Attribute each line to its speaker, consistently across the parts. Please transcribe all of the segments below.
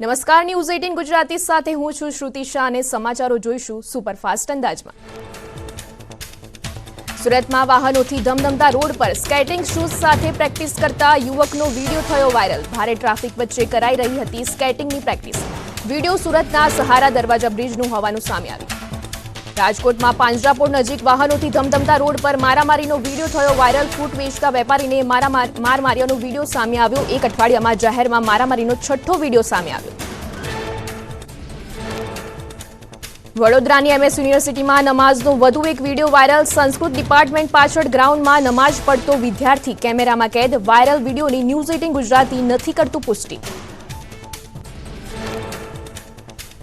Speaker 1: નમસ્કાર news eighteen Gujarati સાથે હું છું શ્રુતિ શાહ અને સમાચારો જોઈશું સુપરફાસ્ટ અંદાજમાં. સુરતમાં વાહનોથી ધમધમતા રોડ પર સ્કેટિંગ શૂઝ સાથે પ્રેક્ટિસ કરતા યુવકનો વીડિયો થયો વાયરલ. ભારે ટ્રાફિક વચ્ચે કરાઈ રહી હતી સ્કેટિંગની પ્રેક્ટિસ. વીડિયો સુરતના સહારા દરવાજા બ્રિજનું હોવાનું સામે આવ્યું. રાજકોટમાં પાંજરાપોળ નજીક વાહનોથી ધમધમતા રોડ પર મારામારીનો વીડિયો થયો. વાયરલ ફૂટ વેચતા વેપારીને મારા માર માર્યાનો વીડિયો સામે આવ્યો. એક અઠવાડિયામાં જાહેરમાં મારામારીનો છઠ્ઠો વીડિયો સામે આવ્યો. વડોદરાની એમએસ યુનિવર્સિટીમાં નમાઝનો વધુ એક વીડિયો વાયરલ. સંસ્કૃત ડિપાર્ટમેન્ટ પાછળ ગ્રાઉન્ડમાં નમાઝ પડતો વિદ્યાર્થી. કેમેરામાં કેદ. વાયરલ વિડીયોની ન્યૂઝ એટીન ગુજરાતી નથી કરતું પુષ્ટિ.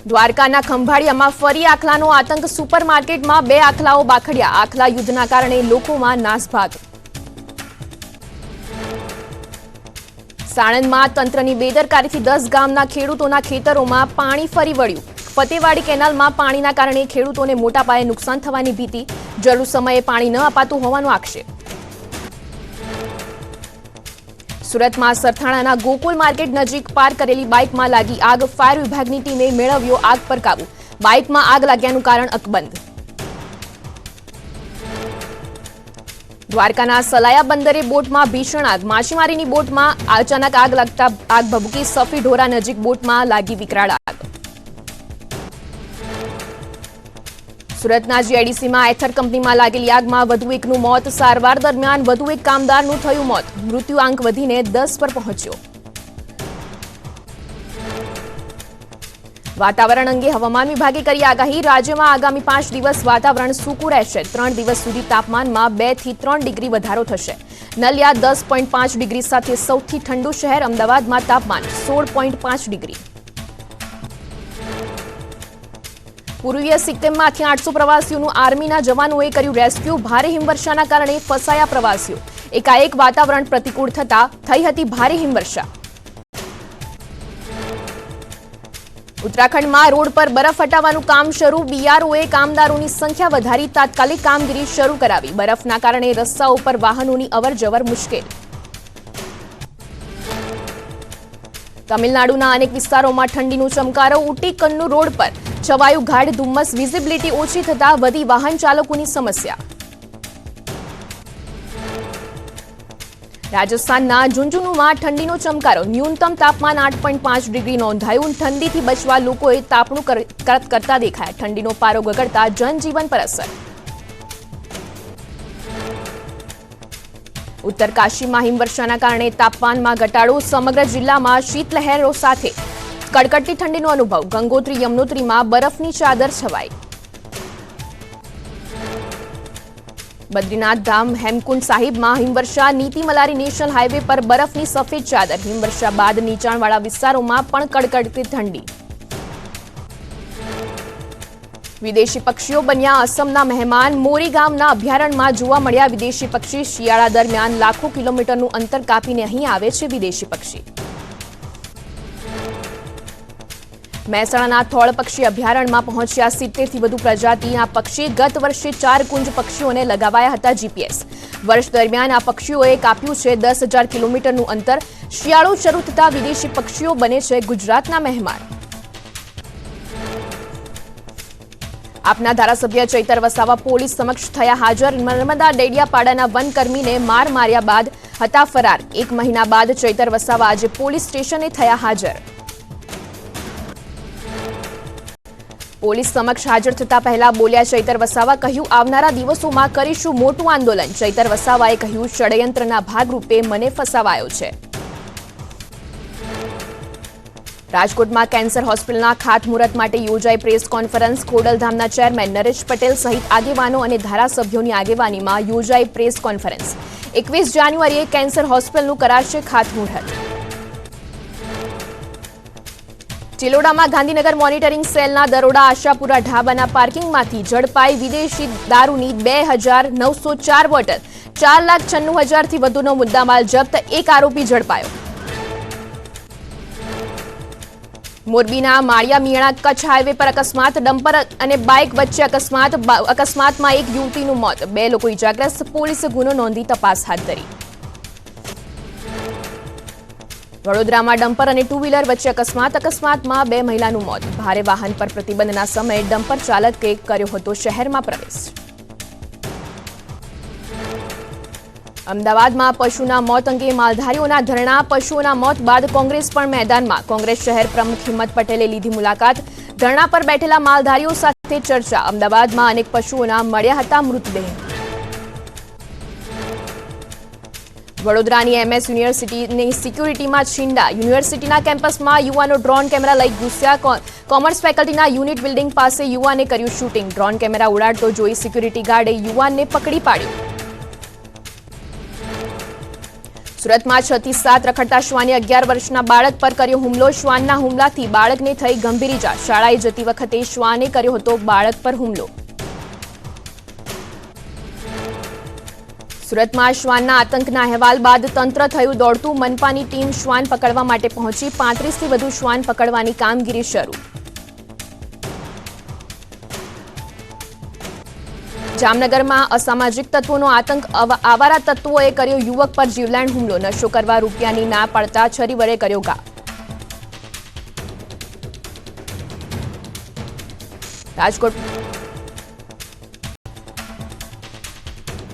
Speaker 1: દ્વારકાના ખંભાળિયામાં ફરી આખલાનો આતંક સુપરમાર્કેટમાં બે આખલાઓ બાખડ્યા. આખલા યુદ્ધના કારણે લોકોમાં નાસભાગ. સાણંદમાં તંત્રની બેદરકારીથી દસ ગામના ખેડૂતોના ખેતરોમાં પાણી ફરી વળ્યું. ફતેવાડી કેનાલમાં પાણીના કારણે ખેડૂતોને મોટા પાયે નુકસાન થવાની ભીતિ. જરૂર સમયે પાણી ન અપાતું હોવાનો આક્ષેપ. સુરતમાં સરથાણાના ગોકુલ માર્કેટ નજીક પાર કરેલી બાઇકમાં લાગી આગ. ફાયર વિભાગની ટીમે મેળવ્યો આગ પર કાબુ. બાઇકમાં આગ લાગ્યાનું કારણ અકબંધ. દ્વારકાના સલાયા બંદરે બોટમાં ભીષણ આગ. માછીમારીની બોટમાં અચાનક આગ લાગતા આગ ભભૂકી સફી ઢોરા નજીક બોટમાં લાગી વિકરાળ આગ. સુરતના જીઆઈડીસીમાં એથર કંપનીમાં લાગેલી આગમાં વધુ એકનું મોત. સારવાર દરમિયાન વધુ એક કામદારનું થયું મોત. મૃત્યુઆંક વધીને દસ પર પહોંચ્યો. વાતાવરણ અંગે હવામાન વિભાગે કરી આગાહી. રાજ્યમાં આગામી પાંચ દિવસ વાતાવરણ સૂકું રહેશે. ત્રણ દિવસ સુધી તાપમાનમાં બેથી ત્રણ ડિગ્રી વધારો થશે. નલિયા દસ પોઈન્ટ પાંચ ડિગ્રી સાથે સૌથી ઠંડુ શહેર અમદાવાદમાં તાપમાન સોળ પોઈન્ટ પાંચ ડિગ્રી. પૂર્વીય સિક્કિમમાંથી આઠસો પ્રવાસીઓનું આર્મીના જવાનોએ કર્યું રેસ્ક્યુ. ભારે હિમવર્ષાના કારણે ફસાયા પ્રવાસીઓ. એકાએક વાતાવરણ પ્રતિકૂળ થતા થઈ હતી ભારે હિમવર્ષા. ઉત્તરાખંડમાં રોડ પર બરફ હટાવવાનું કામ શરૂ. બીઆરઓએ કામદારોની સંખ્યા વધારી. તાત્કાલિક કામગીરી શરૂ કરાવી. બરફના કારણે રસ્તાઓ પર વાહનોની અવરજવર મુશ્કેલ. તમિલનાડુના અનેક વિસ્તારોમાં ઠંડીનો ચમકારો ઉટી કન્નુ રોડ પર. છવાયું ગાઢ ધુમ્મસ વિઝિબિલિટી ઓછી થતા વધી વાહન ચાલકોની સમસ્યા. રાજસ્થાનના ઝુંઝુનુમાં ઠંડીનો ચમકારો. ન્યૂનતમ તાપમાન આઠ પોઈન્ટ પાંચ ડિગ્રી નોંધાયું. ઠંડીથી બચવા લોકોએ તાપણું કરત દેખાયા. ઠંડીનો પારો ગગડતા જનજીવન પર અસર. ઉત્તર કાશીમાં હિમવર્ષાના કારણે તાપમાનમાં ઘટાડો સમગ્ર જિલ્લામાં શીતલહેરો સાથે કડકડતી ઠંડીનો અનુભવ. ગંગોત્રી, યમનોત્રીમાં બરફની ચાદર છવાઈ. બદ્રીનાથ ધામ, હેમકુંડ સાહિબમાં હિમવર્ષા. નીતિમલારી નેશનલ હાઈવે પર બરફની સફેદ ચાદર. હિમવર્ષા બાદ નીચાણવાળા વિસ્તારોમાં પણ કડકડતી ઠંડી. વિદેશી પક્ષીઓ બન્યા અસમના મહેમાન મોરી ગામના અભયારણ્યમાં જોવા મળ્યા વિદેશી પક્ષી. શિયાળા દરમિયાન લાખો કિલોમીટરનું અંતર કાપીને અહીં આવે છે વિદેશી પક્ષી. મહેસાણાના થોળ પક્ષી અભયારણ્યમાં પહોંચ્યા સિત્તેરથી વધુ પ્રજાતિના પક્ષી. ગત વર્ષે ચાર કુંજ પક્ષીઓને લગાવાયા હતા જીપીએસ. વર્ષ દરમિયાન આ પક્ષીઓએ કાપ્યું છે દસ હજાર કિલોમીટરનું અંતર. શિયાળો શરૂ થતા વિદેશી પક્ષીઓ બને છે ગુજરાતના મહેમાન. આપના ધારાસભ્ય ચૈતર વસાવા પોલીસ સમક્ષ થયા હાજર. નર્મદા ડેડિયાપાડાના વનકર્મીને માર માર્યા બાદ હતા ફરાર. એક મહિના બાદ ચૈતર વસાવા આજે પોલીસ સ્ટેશને થયા હાજર. પોલીસ સમક્ષ હાજર થતા પહેલા બોલ્યા ચૈતર વસાવા, કહ્યું, આવનારા દિવસોમાં કરીશું મોટું આંદોલન. ચૈતર વસાવાએ કહ્યું, ષડયંત્રના ભાગરૂપે મને ફસાવાયો છે. રાજકોટમાં કેન્સર હોસ્પિટલના ખાતમુહૂર્ત માટે યોજાઈ પ્રેસ કોન્ફરન્સ. ખોડલધામના ચેરમેન નરેશ પટેલ સહિત આગેવાનો અને ધારાસભ્યોની આગેવાનીમાં યોજાઈ પ્રેસ કોન્ફરન્સ. એકવીસ જાન્યુઆરીએ કેન્સર હોસ્પિટલનું કરાશે ખાતમુહૂર્ત. ચિલોડામાં ગાંધીનગર મોનિટરિંગ સેલના દરોડા આશાપુરા ઢાબાના પાર્કિંગમાંથી ઝડપાઈ વિદેશી દારૂની બે હજાર નવસો ચાર બોટલ, ચાર લાખ છન્નું હજારથી વધુનો મુદ્દામાલ જપ્ત, એક આરોપી ઝડપાયો. મોરબીના માળિયા મિયાણા કચ્છ હાઈવે પર અકસ્માત, ડમ્પર અને બાઇક વચ્ચે અકસ્માત અકસ્માતમાં એક યુવતીનું મોત. બે લોકો ઇજાગ્રસ્ત. પોલીસે ગુનો નોંધી તપાસ હાથ ધરી. વડોદરામાં ડમ્પર અને ટુ વ્હીલર વચ્ચે અકસ્માત. અકસ્માતમાં બે મહિલાનું મોત. ભારે વાહન પર પ્રતિબંધના સમયે ડમ્પર ચાલકે કર્યો હતો શહેરમાં પ્રવેશ. અમદાવાદમાં પશુના મોત અંગે માલધારીઓના ધરણા, પશુઓના મોત બાદ કોંગ્રેસ પણ મેદાનમાં. કોંગ્રેસ શહેર પ્રમુખ હિંમત પટેલે લીધી મુલાકાત. ધરણા પર બેઠેલા માલધારીઓ સાથે ચર્ચા. અમદાવાદમાં અનેક પશુઓના મળ્યા હતા મૃતદેહ. વડોદરાની એમએસ યુનિવર્સિટીની સિક્યુરિટીમાં છીંડા. યુનિવર્સિટીના કેમ્પસમાં યુવાનો ડ્રોન કેમેરા લઈ ઘૂસ્યા. કોમર્સ ફેકલ્ટીના યુનિટ બિલ્ડિંગ પાસે યુવાને કર્યું શૂટિંગ. ડ્રોન કેમેરા ઉડાડતો જોઈ સિક્યુરિટી ગાર્ડે યુવાનને પકડી પાડ્યો. સુરતમાં છ થી સાત રખડતા શ્વાને અગિયાર વર્ષના બાળક પર કર્યો હુમલો. શ્વાનના હુમલાથી બાળકને થઈ ગંભીર ઇજા શાળાએ જતી વખતે શ્વાને કર્યો હતો બાળક પર હુમલો. સુરતમાં શ્વાનના આતંકના અહેવાલ બાદ તંત્ર થયું દોડતું. મનપાની ટીમ શ્વાન પકડવા માટે પહોંચી. પાંત્રીસથી વધુ શ્વાન પકડવાની કામગીરી શરૂ. જામનગરમાં અસામાજિક તત્વોનો આતંક આવારા તત્વોએ કર્યો યુવક પર જીવલેણ હુમલો. નશો કરવા રૂપિયાની ના પડતા છરી વડે કર્યો ગા. રાજકોટ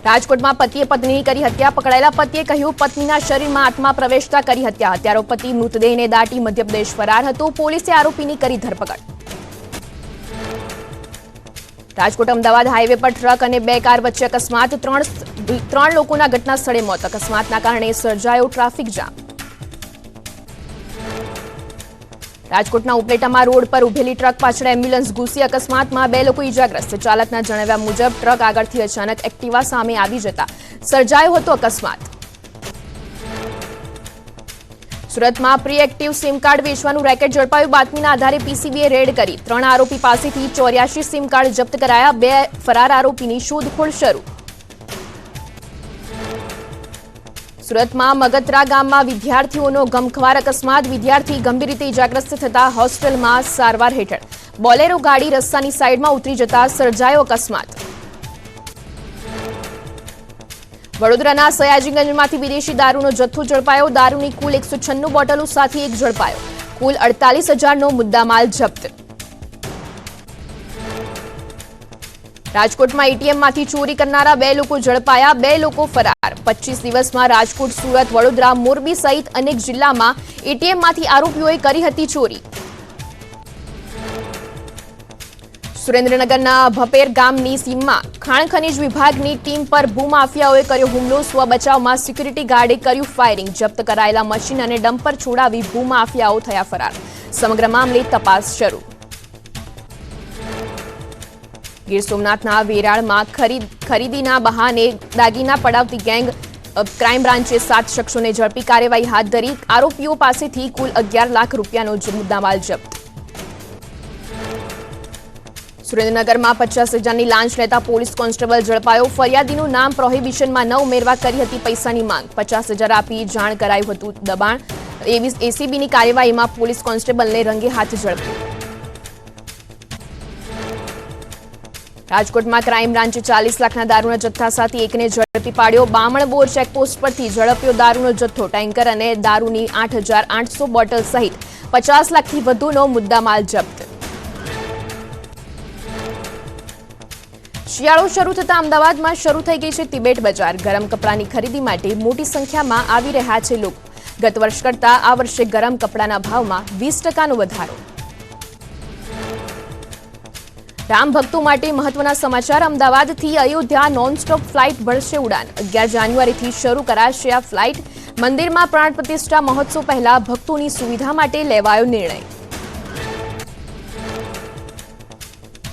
Speaker 1: રાજકોટમાં પતિએ પત્નીની કરી હત્યા. પકડાયેલા પતિએ કહ્યું, પત્નીના શરીરમાં આત્મા પ્રવેશતા કરી હત્યા. હત્યારો પતિ મૃતદેહને દાટી મધ્યપ્રદેશ ફરાર હતો. પોલીસે આરોપીની કરી ધરપકડ. રાજકોટ અમદાવાદ હાઈવે પર ટ્રક અને બે કાર વચ્ચે અકસ્માત. ત્રણ ત્રણ લોકોના ઘટના સ્થળે મોત. અકસ્માતના કારણે સર્જાયો ટ્રાફિક જામ. રાજકોટના ઉપલેટામાં રોડ પર ઉભેલી ટ્રક પાછળ એમ્બ્યુલન્સ ઘૂસી. અકસ્માતમાં બે લોકો ઇજાગ્રસ્ત ચાલકના જણાવ્યા મુજબ, ટ્રક આગળથી અચાનક એક્ટિવા સામે આવી જતા સર્જાયો હતો અકસ્માત. સુરતમાં પ્રી એક્ટિવ સિમ કાર્ડ વેચવાનું રેકેટ ઝડપાયું. બાતમીના આધારે પીસીબીએ રેડ કરી. ત્રણ આરોપી પાસેથી ચોર્યાસી સિમ કાર્ડ જપ્ત કરાયા. બે ફરાર આરોપીની શોધખોળ શરૂ. સુરતમાં મગતરા ગામમાં વિદ્યાર્થીઓનો ગમખવાર અકસ્માત. વિદ્યાર્થી ગંભીર રીતે ઇજાગ્રસ્ત થતા હોસ્ટેલમાં સારવાર હેઠળ. બોલેરો ગાડી રસ્તાની સાઈડમાં ઉતરી જતા સર્જાયો અકસ્માત. વડોદરાના સયાજીગંજમાંથી વિદેશી દારૂનો જથ્થો ઝડપાયો. દારૂની કુલ એકસો છન્નું બોટલો સાથે એક ઝડપાયો. કુલ અડતાલીસ હજારનો મુદ્દામાલ જપ્ત. રાજકોટમાં એટીએમમાંથી ચોરી કરનારા બે લોકો ઝડપાયા, બે લોકો ફરાર. પચીસ દિવસમાં રાજકોટ, સુરત, વડોદરા, મોરબી સહિત અનેક જિલ્લામાં એટીએમમાંથી આરોપીઓએ કરી હતી ચોરી. સુરેન્દ્રનગરના ભપેર ગામની સીમમાં ખાણ ખનીજ વિભાગની ટીમ પર ભૂમાફિયાઓએ કર્યો હુમલો. સ્વબચાવમાં સિક્યુરિટી ગાર્ડે કર્યું ફાયરિંગ. જપ્ત કરાયેલા મશીન અને ડમ્પર છોડાવી ભૂમાફિયાઓ થયા ફરાર. સમગ્ર મામલે તપાસ શરૂ. ગીર સોમનાથના વેરાળમાં ખરીદ ખરીદીના બહાને દાગીના પડાવતી ગેંગ ક્રાઇમ બ્રાન્ચે સાત શખ્સોને ઝડપી કાર્યવાહી હાથ ધરી. આરોપીઓ પાસેથી કુલ અગિયાર લાખ રૂપિયાનો મુદ્દામાલ જપ્ત. સુરેન્દ્રનગરમાં પચાસ હજારની લાંચ લેતા પોલીસ કોન્સ્ટેબલ ઝડપાયો ફરિયાદીનું નામ પ્રોહિબિશનમાં ન ઉમેરવા કરી હતી પૈસાની માંગ. પચાસ આપી જાણ કરાયું હતું દબાણ. એવી એસીબીની કાર્યવાહીમાં પોલીસ કોન્સ્ટેબલને રંગે હાથ ઝડપ્યો. રાજકોટમાં ક્રાઇમ બ્રાન્ચે ચાલીસ લાખના દારૂના જથ્થા સાથે એકને ઝડપી પાડ્યો. બામણબોર ચેકપોસ્ટ પરથી ઝડપ્યો દારૂનો જથ્થો. ટેન્કર અને દારૂની આઠ બોટલ સહિત પચાસ લાખથી વધુનો મુદ્દામાલ જપ્ત. શિયાળો શરૂ થતા અમદાવાદમાં શરૂ થઈ ગઈ છે તિબેટ બજાર. ગરમ કપડાની ખરીદી માટે મોટી સંખ્યામાં આવી રહ્યા છે લોકો. ગત વર્ષ કરતા આ વર્ષે ગરમ કપડાના ભાવમાં વીસ ટકાનો વધારો. રામ ભક્તો માટે મહત્વના સમાચાર અમદાવાદથી અયોધ્યા નોનસ્ટોપ ફ્લાઇટ ભરશે ઉડાન. અગિયાર જાન્યુઆરીથી શરૂ કરાશે આ ફ્લાઇટ. મંદિરમાં પ્રાણ પ્રતિષ્ઠા મહોત્સવ પહેલા ભક્તોની સુવિધા માટે લેવાયો નિર્ણય.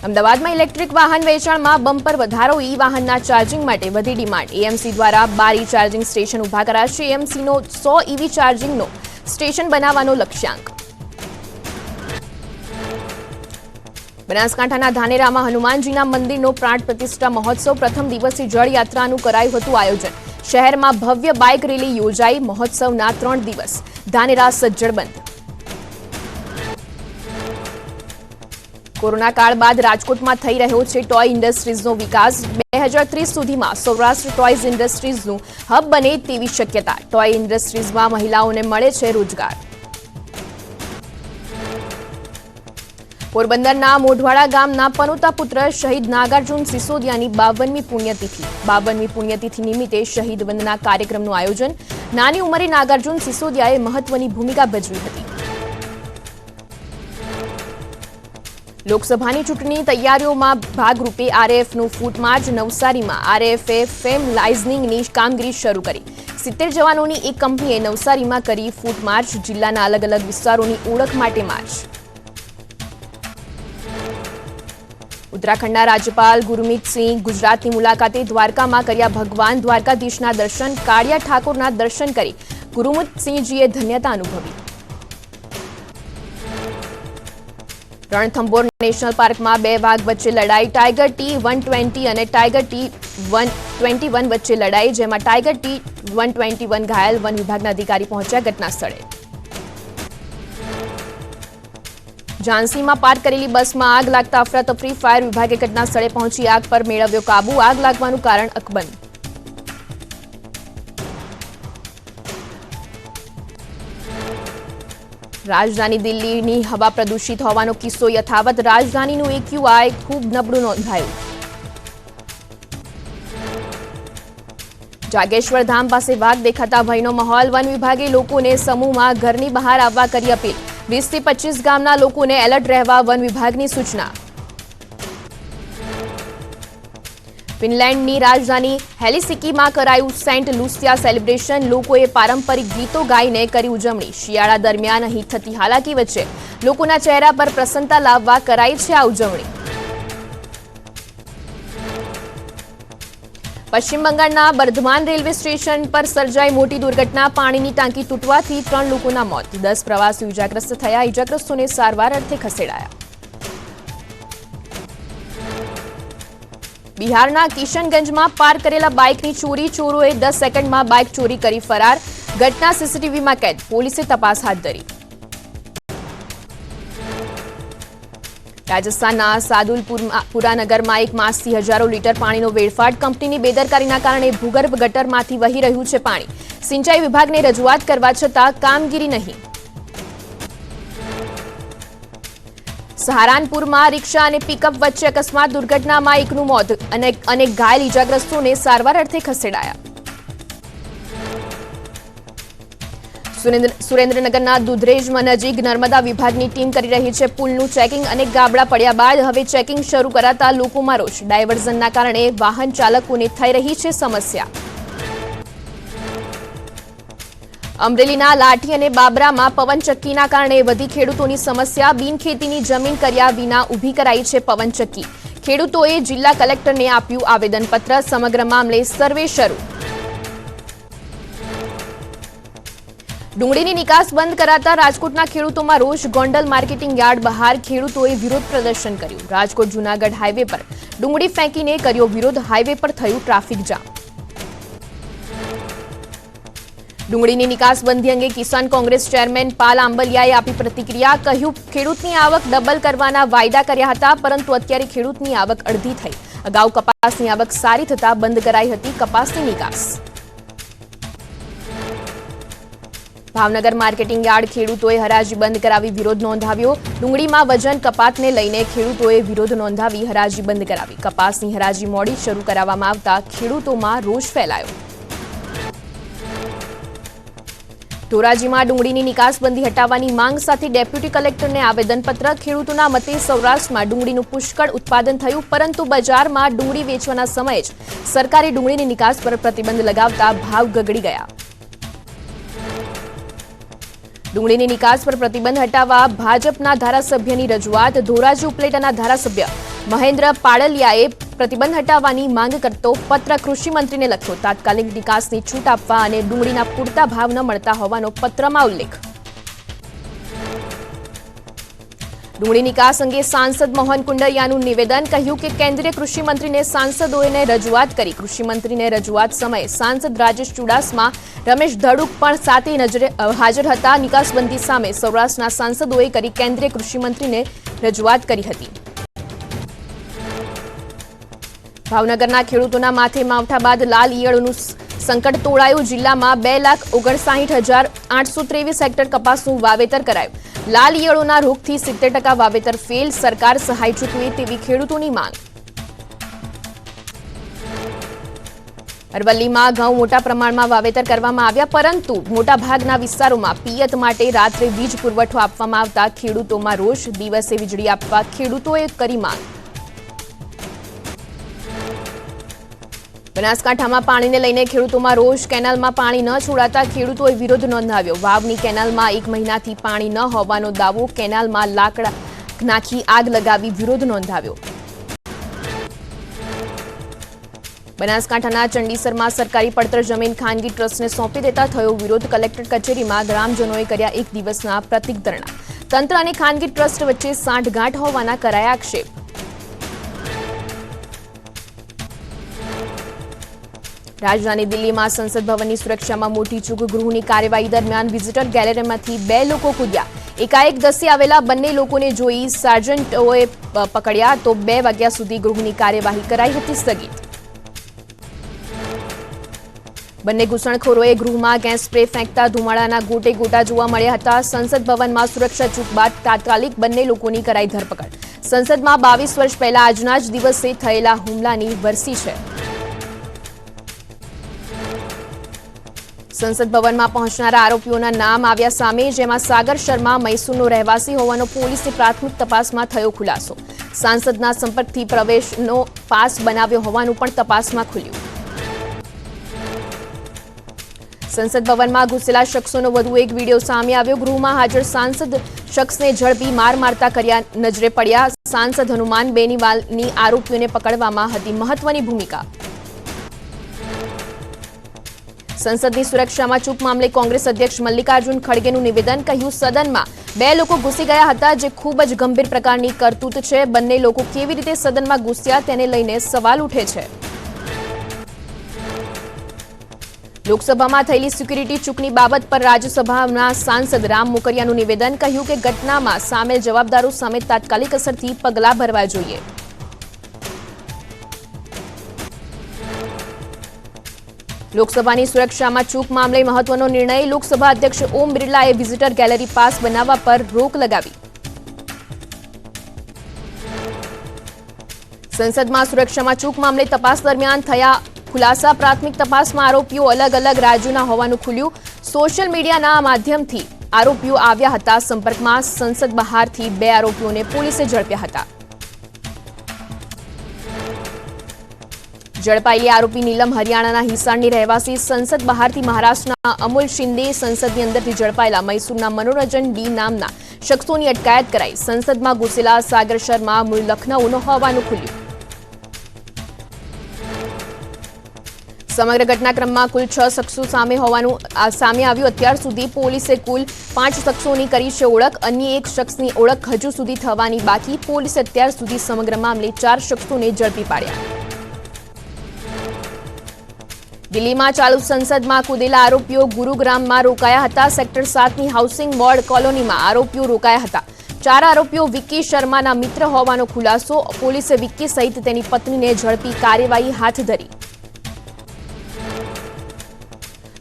Speaker 1: અમદાવાદમાં ઇલેક્ટ્રિક વાહન વેચાણમાં બમ્પર વધારો ઈ વાહનના ચાર્જિંગ માટે વધી ડિમાન્ડ. એએમસી દ્વારા બાર ઈ ચાર્જિંગ સ્ટેશન ઊભા કરાશે. એએમસીનો સો ઈવી ચાર્જિંગનો સ્ટેશન બનાવવાનો લક્ષ્યાંક. બનાસકાંઠાના ધાનેરામાં હનુમાનજીના મંદિરનો પ્રાણ પ્રતિષ્ઠા મહોત્સવ પ્રથમ દિવસે જળયાત્રાનું કરાયું હતું આયોજન. શહેરમાં ભવ્ય બાઇક રેલી યોજાઈ મહોત્સવના ત્રણ દિવસ. ધાનેરા સજ્જડ બંધ. કોરોના કાળ બાદ રાજકોટમાં થઈ રહ્યો છે ટોય ઇન્ડસ્ટ્રીઝનો વિકાસ. બે હજાર ત્રીસ સુધીમાં સૌરાષ્ટ્ર ટોયઝ ઇન્ડસ્ટ્રીઝનું હબ બને તેવી શક્યતા. ટોય ઇન્ડસ્ટ્રીઝમાં મહિલાઓને મળે છે રોજગાર. પોરબંદરના મોઢવાડા ગામના પનોતા પુત્ર શહીદ નાગાર્જુન સિસોદિયાની બાવનમી પુણ્યતિથિ. બાવનમી પુણ્યતિથિ નિમિત્તે શહીદ વંદના કાર્યક્રમનું આયોજન. નાની ઉંમરે નાગાર્જુન સિસોદિયાએ મહત્વની ભૂમિકા ભજવી હતી. લોકસભાની ચૂંટણી તૈયારીઓમાં ભાગરૂપે આરએએફનું ફૂટ માર્ચ નવસારીમાં આરએએફે ફેમ લાઇઝનિંગની કામગીરી શરૂ કરી. સિત્તેર જવાનોની એક કંપનીએ નવસારીમાં કરી ફૂટ માર્ચ જિલ્લાના અલગ અલગ વિસ્તારોની ઓળખ માટે માર્ચ. ઉત્તરાખંડના રાજ્યપાલ ગુરમીતસિંહ ગુજરાતની મુલાકાતે દ્વારકામાં કર્યા ભગવાન દ્વારકાધીશના દર્શન, કાળિયા ઠાકોરના દર્શન કરી. ગુરુમુતસિંહજીએ ધન્યતા અનુભવી. રણથંભોર નેશનલ પાર્કમાં બે વાઘ વચ્ચે લડાઈ ટાઈગર ટી વન ટ્વેન્ટી અને ટાઈગર ટી વન વચ્ચે લડાઈ, જેમાં tiger T one twenty one ઘાયલ વન વિભાગના અધિકારી પહોંચ્યા ઘટના સ્થળે ઝાંસીમાં પાર્ક કરેલી બસમાં આગ લાગતા અફરાતફરી ફાયર વિભાગે ઘટના સ્થળે પહોંચી આગ પર મેળવ્યો કાબુ. આગ લાગવાનું કારણ અકબંધ. રાજધાની દિલ્હીની હવા પ્રદૂષિત હોવાનો કિસ્સો યથાવત. રાજધાનીનું એક્યુઆઈ ખૂબ નબળું નોંધાયું. જાગેશ્વર ધામ પાસે વાઘ દેખાતા ભયનો માહોલ. વન વિભાગે લોકોને સમૂહમાં ઘરની બહાર આવવા કરી અપીલ. વીસથી પચીસ ગામના લોકોને એલર્ટ રહેવા વન વિભાગની સૂચના. ફિનલેન્ડની રાજધાની હેલિસિકીમાં કરાયું સેન્ટ લુસિયા સેલિબ્રેશન. લોકોએ પારંપરિક ગીતો ગાઈને કરી ઉજવણી. શિયાળા દરમિયાન અહીં થતી હાલાકી વચ્ચે લોકોના ચહેરા પર પ્રસન્નતા લાવવા કરાઈ છે આ ઉજવણી. પશ્ચિમ બંગાળના બર્ધમાન રેલવે સ્ટેશન પર સર્જાઈ મોટી દુર્ઘટના. પાણીની ટાંકી તૂટવાથી ત્રણ લોકોના મોત. દસ પ્રવાસીઓ ઇજાગ્રસ્ત થયા. ઇજાગ્રસ્તોને સારવાર અર્થે ખસેડાયા. બિહારના કિશનગંજમાં પાર્ક કરેલા બાઇકની ચોરી, ચોરોએ દસ સેકન્ડમાં બાઇક ચોરી કરી ફરાર. ઘટના સીસીટીવીમાં કેદ, પોલીસે તપાસ હાથ ધરી. રાજસ્થાનના સાદુલપુરા નગરમાં એક માસથી હજારો લીટર પાણીનો વેડફાટ કંપનીની બેદરકારીના કારણે ભૂગર્ભ ગટરમાંથી વહી રહ્યું છે પાણી. સિંચાઈ વિભાગને રજૂઆત કરવા છતાં કામગીરી નહીં. સહારાનપુરમાં રિક્ષા અને પિકઅપ વચ્ચે અકસ્માત, દુર્ઘટનામાં એકનું મોત અને અનેક ઘાયલ ઇજાગ્રસ્તોને સારવાર અર્થે ખસેડાયા. સુરેન્દ્રનગરના દુધરેજમાં નજીક નર્મદા વિભાગની ટીમ કરી રહી છે પુલનું ચેકિંગ અનેક ગાબડા પડ્યા બાદ હવે ચેકિંગ શરૂ કરાતા લોકોમાં રોષ. ડાયવર્ઝનના કારણે વાહન ચાલકોને થઈ રહી છે સમસ્યા. અમરેલીના લાઠી અને બાબરામાં પવનચક્કીના કારણે વધી ખેડૂતોની સમસ્યા. બિનખેતીની જમીન કર્યા વિના ઊભી કરાઈ છે પવનચક્કી ખેડૂતોએ જિલ્લા કલેક્ટરને આપ્યું આવેદનપત્ર. સમગ્ર મામલે સર્વે શરૂ. ડુંગળીની નિકાસ બંધ કરાતા રાજકોટના ખેડૂતોમાં રોષ. ગોંડલ માર્કેટિંગ યાર્ડ બહાર ખેડૂતોએ વિરોધ પ્રદર્શન કર્યું. રાજકોટ જૂનાગઢ હાઈવે પર ડુંગળી ફેંકીને કર્યો વિરોધ. હાઈવે પર થયું ટ્રાફિક જામ. ડુંગળીની નિકાસબંધી અંગે કિસાન કોંગ્રેસ ચેરમેન પાલ આંબલિયાએ આપી પ્રતિક્રિયા. કહ્યું, ખેડૂતની આવક ડબલ કરવાના વાયદા કર્યા હતા, પરંતુ અત્યારે ખેડૂતની આવક અડધી થઈ. અગાઉ કપાસની આવક સારી થતા બંધ કરાઈ હતી કપાસની નિકાસ. ભાવનગર માર્કેટિંગ યાર્ડ ખેડૂતોએ હરાજી બંધ કરાવી વિરોધ નોંધાવ્યો. ડુંગળીમાં વજન કપાતને લઈને ખેડૂતોએ વિરોધ નોંધાવી હરાજી બંધ કરાવી. કપાસની હરાજી મોડી શરૂ કરાવવામાં આવતા ખેડૂતોમાં રોષ ફેલાયો. ધોરાજીમાં ડુંગળીની નિકાસબંધી હટાવવાની માંગ સાથે ડેપ્યુટી કલેક્ટરને આવેદનપત્ર. ખેડૂતોના મતે સૌરાષ્ટ્રમાં ડુંગળીનું પુષ્કળ ઉત્પાદન થયું, પરંતુ બજારમાં ડુંગળી વેચવાના સમયે જ સરકારે ડુંગળીની નિકાસ પર પ્રતિબંધ લગાવતા ભાવ ગગડી ગયા. ડુંગળીની નિકાસ પર પ્રતિબંધ હટાવવા ભાજપના ધારાસભ્યની રજૂઆત. ધોરાજી ઉપલેટાના ધારાસભ્ય મહેન્દ્ર પાડલિયાએ પ્રતિબંધ હટાવવાની માંગ કરતો પત્ર કૃષિમંત્રીને લખ્યો. તાત્કાલિક નિકાસની છૂટ આપવા અને ડુંગળીના પૂરતા ભાવ ન મળતા હોવાનો પત્રમાં ઉલ્લેખ. ડુંગળી નિકાસ અંગે સાંસદ મોહન કુંડરિયાનું નિવેદન કહ્યું કે કેન્દ્રીય કૃષિમંત્રીને સાંસદોએ રજૂઆત કરી. કૃષિમંત્રીને રજૂઆત સમયે સાંસદ રાજેશ ચુડાસમા, રમેશ ધડુક પણ સાથે નજરે હાજર હતા. નિકાસબંધી સામે સૌરાષ્ટ્રના સાંસદોએ કરી કેન્દ્રીય કૃષિમંત્રીને રજૂઆત કરી હતી. ભાવનગરના ખેડૂતોના માથે માવઠા બાદ લાલ ઈયળોનું સંકટ તોળાયું જિલ્લામાં બે લાખ ઓગણસાઠ હજાર આઠસો ત્રેવીસ હેક્ટર કપાસનું વાવેતર કરાયું. લાલ ઈયળોના રોગથી સિત્તેર ટકા વાવેતર ફેલ, સરકાર સહાય ચૂકવે તેવી ખેડૂતોની માંગ. અરવલ્લીમાં ઘઉં મોટા પ્રમાણમાં વાવેતર કરવામાં આવ્યા, પરંતુ મોટાભાગના વિસ્તારોમાં પિયત માટે રાત્રે વીજ પુરવઠો આપવામાં આવતા ખેડૂતોમાં રોષ. દિવસે વીજળી આપવા ખેડૂતોએ કરી માંગ. બનાસકાંઠામાં પાણીને લઈને ખેડૂતોમાં રોષ. કેનાલમાં પાણી ન છોડાતા ખેડૂતોએ વિરોધ નોંધાવ્યો. વાવની કેનાલમાં એક મહિનાથી પાણી ન હોવાનો દાવો કેનાલમાં લાકડા નાખી આગ લગાવી વિરોધ નોંધાવ્યો. બનાસકાંઠાના ચંડીસરમાં સરકારી પડતર જમીન ખાનગી ટ્રસ્ટને સોંપી દેતા થયો વિરોધ. કલેક્ટર કચેરીમાં ગ્રામજનોએ કર્યા એક દિવસના પ્રતિક ધરણા. તંત્ર અને ખાનગી ટ્રસ્ટ વચ્ચે સાંઠગાંઠ હોવાના કરાયા આક્ષેપ. રાજધાની દિલ્હીમાં સંસદ ભવનની સુરક્ષામાં મોટી ચૂક ગૃહની કાર્યવાહી દરમિયાન વિઝિટર ગેલેરીમાંથી બે લોકો કૂદ્યા. એકાએક ધસી આવેલા બંને લોકોને જોઈ સાર્જન્ટોએ પકડ્યા તો બે વાગ્યા સુધી ગૃહની કાર્યવાહી કરાઈ હતી સ્થગિત. બંને ઘૂસણખોરોએ ગૃહમાં ગેસ સ્પ્રે ફેંકતા ધુમાડાના ગોટે ગોટા જોવા મળ્યા હતા. સંસદ ભવનમાં સુરક્ષા ચૂક બાદ તાત્કાલિક બંને લોકોની કરાઈ ધરપકડ. સંસદમાં બાવીસ વર્ષ પહેલા આજના જ દિવસે થયેલા હુમલાની વરસી છે. સંસદ ભવનમાં પહોંચનારા આરોપીઓના નામ આવ્યા સામે, જેમાં સાગર શર્મા મૈસૂરનો રહેવાસી હોવાનો પોલીસની પ્રાથમિક તપાસમાં થયો ખુલાસો. સાંસદના સંપર્કથી પ્રવેશનો પાસ બનાવ્યો હોવાનું પણ તપાસમાં ખુલ્યું. સંસદ ભવનમાં ઘૂસેલા શખ્સોનો વધુ એક વીડિયો સામે આવ્યો. ગૃહમાં હાજર સાંસદ શખ્સને ઝડપી માર મારતા કર્યા નજરે પડ્યા. સાંસદ હનુમાન બેનીવાલની આરોપીઓને પકડવામાં હતી મહત્વની ભૂમિકા. સંસદની સુરક્ષામાં ચૂક મામલે કોંગ્રેસ અધ્યક્ષ મલ્લિકાર્જુન ખડગેનું નિવેદન કહ્યું, સદનમાં બે લોકો ઘૂસી ગયા હતા જે ખૂબ જ ગંભીર પ્રકારની કરતૂત છે. બંને લોકો કેવી રીતે સદનમાં ઘૂસ્યા તેને લઈને સવાલ ઉઠે છે. લોકસભામાં થયેલી સિક્યુરિટી ચૂકની બાબત પર રાજ્યસભાના સાંસદ રામ મોકરિયાનું નિવેદન કહ્યું કે, ઘટનામાં સામેલ જવાબદારો સામે તાત્કાલિક અસરથી પગલાં ભરવા જોઈએ. લોકસભાની સુરક્ષામાં ચૂક મામલે મહત્વનો નિર્ણય લોકસભા અધ્યક્ષ ઓમ બિરલાએ વિઝિટર ગેલેરી પાસ બનાવવા પર રોક લગાવી. સંસદમાં સુરક્ષામાં ચૂક મામલે તપાસ દરમિયાન થયા ખુલાસા, પ્રાથમિક તપાસમાં આરોપીઓ અલગ અલગ રાજ્યોના હોવાનું ખુલ્યું. સોશિયલ મીડિયાના માધ્યમથી આરોપીઓ આવ્યા હતા. સંપર્કમાં સંસદ બહારથી બે આરોપીઓને પોલીસે ઝડપ્યા હતા. ઝડપાયેલી આરોપી નીલમ હરિયાણાના હિસારની રહેવાસી સંસદ બહારથી મહારાષ્ટ્રના અમુલ શિંદે સંસદની અંદરથી ઝડપાયેલા મૈસૂરના મનોરંજન ડી નામના શખ્સોની અટકાયત કરાઈ. સંસદમાં ઘૂસેલા સાગર શર્મા મૂળ લખનૌનો હોવાનું ખુલ્યું. સમગ્ર ઘટનાક્રમમાં કુલ છ શખ્સો સામે હોવાનું સામે આવ્યું. અત્યાર સુધી પોલીસે કુલ પાંચ શખ્સોની કરી છે ઓળખ. અન્ય એક શખ્સની ઓળખ હજુ સુધી થવાની બાકી. પોલીસે અત્યાર સુધી સમગ્ર મામલે ચાર શખ્સોને ઝડપી પાડ્યા. દિલ્હીમાં ચાલુ સંસદમાં કૂદેલા આરોપીઓ ગુરુગ્રામમાં રોકાયા હતા. સેક્ટર સાતની હાઉસિંગ બોર્ડ કોલોનીમાં આરોપીઓ રોકાયા હતા. ચાર આરોપીઓ વિક્કી શર્માના મિત્ર હોવાનો ખુલાસો. પોલીસે વિક્કી સહિત તેની પત્નીને ઝડપી કાર્યવાહી હાથ ધરી.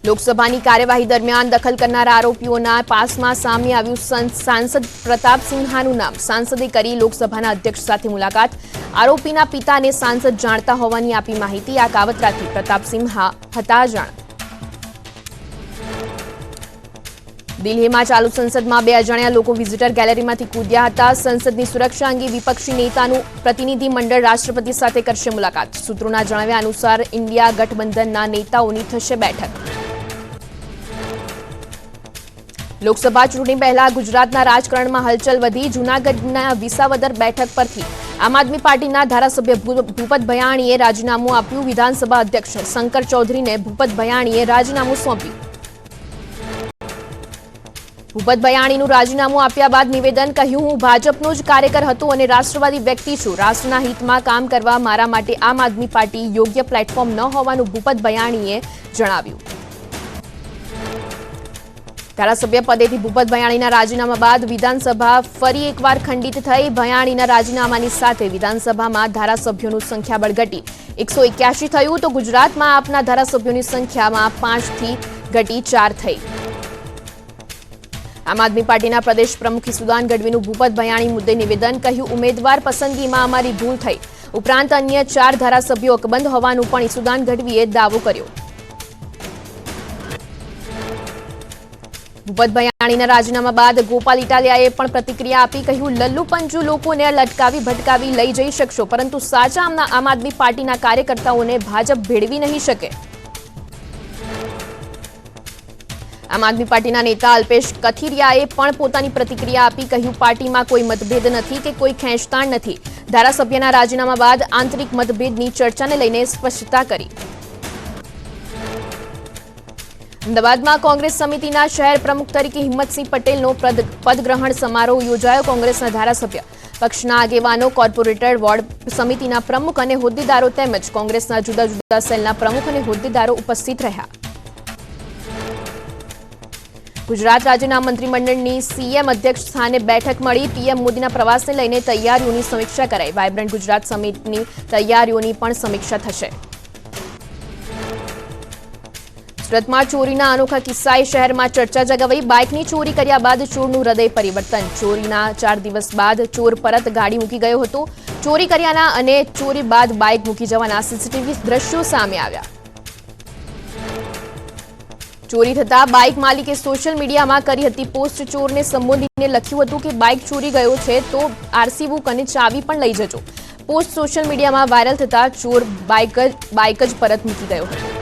Speaker 1: લોકસભાની કાર્યવાહી દરમિયાન દખલ કરનારા આરોપીઓના પાસમાં સામે આવ્યું સાંસદ પ્રતાપ સિંહાનું નામ. સાંસદે કરી લોકસભાના અધ્યક્ષ સાથે મુલાકાત. આરોપીના પિતાને સાંસદ જાણતા હોવાની આપી માહિતી આ કાવતરાથી પ્રતાપ સિંહા હતા જાણ. દિલ્હીમાં ચાલુ સંસદમાં બે અજાણ્યા લોકો વિઝિટર ગેલેરીમાંથી કૂદ્યા હતા. સંસદની સુરક્ષા અંગે વિપક્ષી નેતાનું પ્રતિનિધિ મંડળ રાષ્ટ્રપતિ સાથે કરશે મુલાકાત. સૂત્રોના જણાવ્યા અનુસાર ઇન્ડિયા ગઠબંધનના નેતાઓની થશે બેઠક. લોકસભા ચૂંટણી પહેલા ગુજરાતના રાજકારણમાં હલચલ વધી, જૂનાગઢના વિસાવદર બેઠક પરથી આમ આદમી પાર્ટીના ધારાસભ્ય ભૂપત ભયાણીએ રાજીનામું આપ્યું. વિધાનસભા અધ્યક્ષ શંકર ચૌધરીને ભૂપત ભયાણીએ રાજીનામું સોંપ્યું. ભૂપત ભયાણીનું રાજીનામું આપ્યા બાદ નિવેદન કહ્યું, હું ભાજપનો જ કાર્યકર હતો અને રાષ્ટ્રવાદી વ્યક્તિ છું. રાષ્ટ્રના હિતમાં કામ કરવા મારા માટે આમ આદમી પાર્ટી યોગ્ય પ્લેટફોર્મ ન હોવાનું ભૂપત ભયાણીએ જણાવ્યું. ધારાસભ્ય પદેથી ભૂપત ભયાણીના રાજીનામા બાદ વિધાનસભા ફરી એકવાર ખંડિત થઈ ભયાણીના રાજીનામાની સાથે વિધાનસભામાં ધારાસભ્યોનું સંખ્યાબળ ઘટી. એકસો એક્યાસી થયું તો ગુજરાતમાં આપના ધારાસભ્યોની સંખ્યામાં પાંચથી ઘટી ચાર થઈ. આમ આદમી પાર્ટીના પ્રદેશ પ્રમુખ સુદાન ગઢવીનું ભૂપત ભયાણી મુદ્દે નિવેદન કહ્યું, ઉમેદવાર પસંદગીમાં અમારી ભૂલ થઈ. ઉપરાંત અન્ય ચાર ધારાસભ્યો અકબંધ હોવાનું પણ ઈસુદાન ગઢવીએ દાવો કર્યો. ભૂપત ભયાણીના રાજીનામા બાદ ગોપાલ ઇટાલિયાએ પણ પ્રતિક્રિયા આપી કહ્યું, લલ્લુ પંજુ લોકોને લટકાવી ભટકાવી લઈ જઈ શકશો, પરંતુ સાચા આમ આદમી પાર્ટીના કાર્યકર્તાઓને ભાજપ ભેળવી નહીં શકે. આમ આદમી પાર્ટીના નેતા અલ્પેશ કથિરિયાએ પણ પોતાની પ્રતિક્રિયા આપી કહ્યું, પાર્ટીમાં કોઈ મતભેદ નથી કે કોઈ ખેંચતાણ નથી. ધારાસભ્યના રાજીનામા બાદ આંતરિક મતભેદની ચર્ચાને લઈને સ્પષ્ટતા કરી. અમદાવાદમાં કોંગ્રેસ સમિતિના શહેર પ્રમુખ તરીકે હિંમતસિંહ પટેલનો પદ પદગ્રહણ સમારોહ યોજાયો કોંગ્રેસના ધારાસભ્ય. પક્ષના આગેવાનો, કોર્પોરેટર, વોર્ડ સમિતિના પ્રમુખ અને હોદ્દેદારો તેમજ કોંગ્રેસના જુદા જુદા સેલના પ્રમુખ અને હોદ્દેદારો ઉપસ્થિત રહ્યા. ગુજરાત રાજ્યના મંત્રીમંડળની સીએમ અધ્યક્ષ સ્થાને બેઠક મળી. પીએમ મોદીના પ્રવાસને લઈને તૈયારીઓની સમીક્ષા કરાઈ. વાયબ્રન્ટ ગુજરાત સમિટની તૈયારીઓની પણ સમીક્ષા થશે. સુરતમાં ચોરીના અનોખા કિસ્સાએ શહેરમાં ચર્ચા જગાવી. બાઇકની ચોરી કર્યા બાદ ચોરનું હૃદય પરિવર્તન. ચોરીના ચાર દિવસ બાદ ચોર પરત ગાડી મૂકી ગયો હતો. ચોરી કર્યાના અને ચોરી બાદ બાઇક મૂકી જવાના સીસીટીવી દ્રશ્યો સામે આવ્યા. ચોરી થતા બાઇક માલિકે સોશિયલ મીડિયામાં કરી હતી પોસ્ટ. ચોરને સંબોધીને લખ્યું હતું કે બાઇક ચોરી ગયો છે તો આરસી બુક અને ચાવી પણ લઈ જજો. પોસ્ટ સોશિયલ મીડિયામાં વાયરલ થતા ચોર બાઇક બાઇક જ પરત મૂકી ગયો હતો.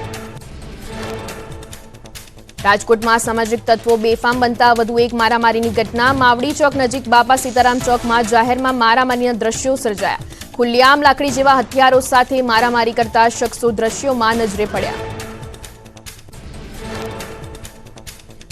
Speaker 1: રાજકોટમાં સામાજિક તત્વો બેફામ બનતા વધુ એક મારામારીની ઘટના. માવડી ચોક નજીક બાપા સીતારામ ચોકમાં જાહેરમાં મારામારીના દ્રશ્યો સર્જાયા. ખુલ્લેઆમ લાકડી જેવા હથિયારો સાથે મારામારી કરતા શખ્સો દ્રશ્યોમાં નજરે પડ્યા.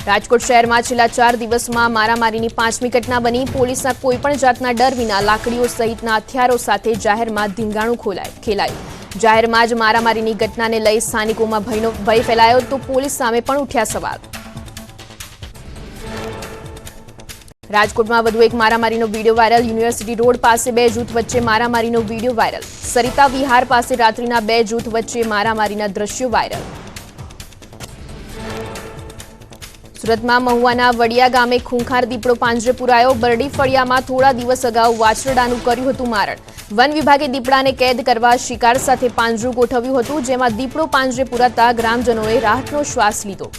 Speaker 1: રાજકોટ શહેરમાં છેલ્લા ચાર દિવસમાં મારામારીની પાંચમી ઘટના બની. પોલીસના કોઈપણ જાતના ડર વિના લાકડીઓ સહિતના હથિયારો સાથે જાહેરમાં ધીંગાણું ખોલાય ખેલાયું. જાહેરમાં જ મારામારીની ઘટનાને લઈ સ્થાનિકોમાં ભયનો ભય ફેલાયો તો પોલીસ સામે પણ ઉઠ્યા સવાલ. રાજકોટમાં વધુ એક મારામારીનો વીડિયો વાયરલ. યુનિવર્સિટી રોડ પાસે બે જૂથ વચ્ચે મારામારીનો વીડિયો વાયરલ. સરિતા વિહાર પાસે રાત્રિના બે જૂથ વચ્ચે મારામારીના દ્રશ્યો વાયરલ. સુરતમાં મહુવાના વડિયા ગામે ખૂંખાર દીપડો પાંજરે પુરાયો. બરડી ફળિયામાં થોડા દિવસ અગાઉ વાછરડાનું કર્યું હતું મારણ. વન વિભાગે દીપડાને કેદ કરવા શિકાર સાથે પાંજરું ગોઠવ્યું હતું, જેમાં દીપડો પાંજરે પુરાતા ગ્રામજનોએ રાહતનો શ્વાસ લીધો.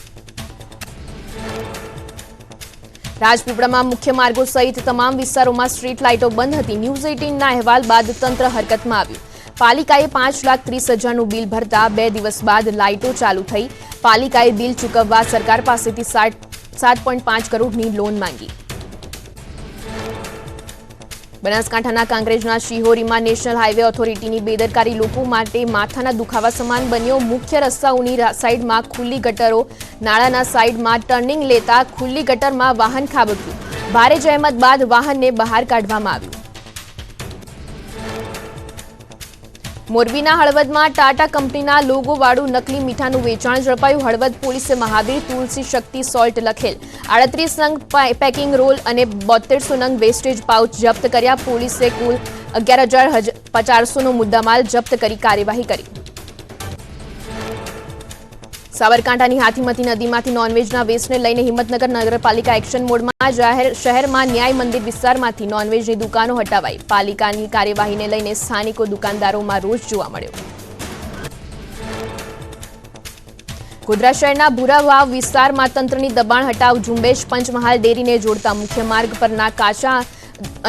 Speaker 1: રાજપીપળામાં મુખ્ય માર્ગો સહિત તમામ વિસ્તારોમાં સ્ટ્રીટ લાઇટો બંધ હતી. ન્યૂઝ એઇટીનના અહેવાલ બાદ તંત્ર હરકતમાં આવ્યું. પાલિકાએ પાંચ લાખ ત્રીસ હજારનું બિલ ભરતા બે દિવસ બાદ લાઇટો ચાલુ થઈ. પાલિકાએ બિલ ચૂકવવા સરકાર પાસેથી સાત પોઈન્ટ પાંચ કરોડની લોન માંગી. બનાસકાંઠાના કાંકરેજના શિહોરીમાં નેશનલ હાઈવે ઓથોરિટીની બેદરકારી લોકો માટે માથાના દુખાવા સમાન બન્યો. મુખ્ય રસ્તાઓની સાઈડમાં ખુલ્લી ગટરો, નાળાના સાઈડમાં ટર્નિંગ લેતા ખુલ્લી ગટરમાં વાહન ખાબક્યું. ભારે જહેમત બાદ વાહનને બહાર કાઢવામાં આવ્યું. મોરબીના હળવદમાં ટાટા કંપનીના લોગોવાળું નકલી મીઠાનું વેચાણ ઝડપાયું. હળવદ પોલીસે મહાવીર તુલસી શક્તિ સોલ્ટ લખેલ. આડત્રીસ નંગ પેકિંગ રોલ અને બોતેરસો નંગ વેસ્ટેજ પાઉચ જપ્ત કર્યા. પોલીસે કુલ અગિયાર હજાર પચાસોનો મુદ્દામાલ જપ્ત કરી કાર્યવાહી કરી. સાબરકાંઠાની હાથીમતી નદીમાંથી નોનવેજના વેસ્ટને લઈને હિંમતનગર નગરપાલિકા એક્શન મોડમાં જાહેર શહેરમાં ન્યાય મંદિર વિસ્તારમાંથી નોનવેજની દુકાનો હટાવાઈ. પાલિકાની કાર્યવાહીને લઈને સ્થાનિકો દુકાનદારોમાં રોષ જોવા મળ્યો. ગોધરા શહેરના ભૂરા વાવ વિસ્તારમાં તંત્રની દબાણ હટાવ ઝુંબેશ પંચમહાલ ડેરીને જોડતા મુખ્ય માર્ગ પરના કાચા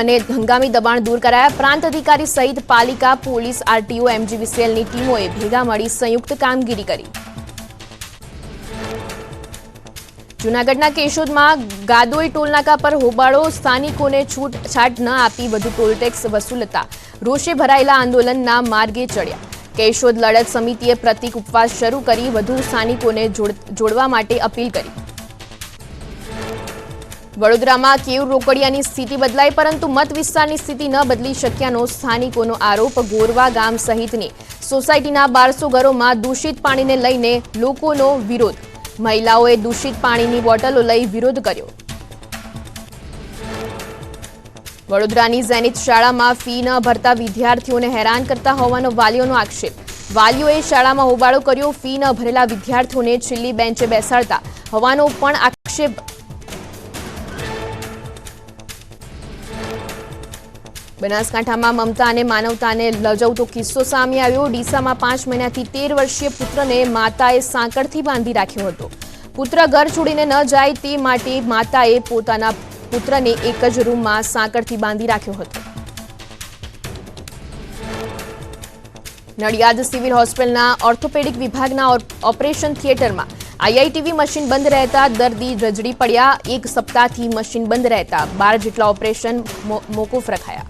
Speaker 1: અને હંગામી દબાણ દૂર કરાયા. પ્રાંત અધિકારી સહિત પાલિકા, પોલીસ, આરટીઓ એમજીવીસીએલની ટીમોએ ભેગા મળી સંયુક્ત કામગીરી કરી. જૂનાગઢના કેશોદમાં ગાદોઈ ટોલનાકા પર હોબાળો, સ્થાનિકોને છૂટછાટ ન આપી વધુ ટોલટેક્સ વસૂલતા. રોષે ભરાયેલા આંદોલનના માર્ગે ચડ્યા. કેશોદ લડત સમિતિએ પ્રતિક ઉપવાસ શરૂ કરી વધુ સ્થાનિકોને જોડવા માટે અપીલ કરી. વડોદરામાં કેવ રોકડિયાની સ્થિતિ બદલાઈ પરંતુ મત વિસ્તારની સ્થિતિ ન બદલી શક્યાનો સ્થાનિકોનો આરોપ ગોરવા ગામ સહિતની. સોસાયટીના બારસો ઘરોમાં દૂષિત પાણીને લઈને લોકોનો વિરોધ. મહિલાઓએ દૂષિત પાણીની બોટલો લઈ વિરોધ કર્યો. વડોદરાની ઝેનિત શાળામાં ફી ન ભરતા વિદ્યાર્થીઓને હેરાન કરતા હોવાનો વાલીઓનો આક્ષેપ. વાલીઓએ શાળામાં હોબાળો કર્યો, ફી ન ભરેલા વિદ્યાર્થીઓને છેલ્લી બેન્ચે બેસાડતા હોવાનો પણ આક્ષેપ બનાસકાંઠામાં મમતા અને માનવતાને લજવતો કિસ્સો સામે આવ્યો. ડીસામાં પાંચ મહિનાથી તેર વર્ષીય પુત્રને માતાએ સાંકળથી બાંધી રાખ્યો હતો. પુત્ર ઘર છોડીને ન જાય તે માટે માતાએ પોતાના પુત્રને એક જ રૂમમાં સાંકળથી બાંધી રાખ્યો હતો. નડિયાદ સિવિલ હોસ્પિટલના ઓર્થોપેડિક વિભાગના ઓપરેશન થિયેટરમાં આઈઆઈટીવી મશીન બંધ રહેતા દર્દી રજડી પડ્યા. એક સપ્તાહથી મશીન બંધ રહેતા બાર જેટલા ઓપરેશન મોકૂફ રખાયા.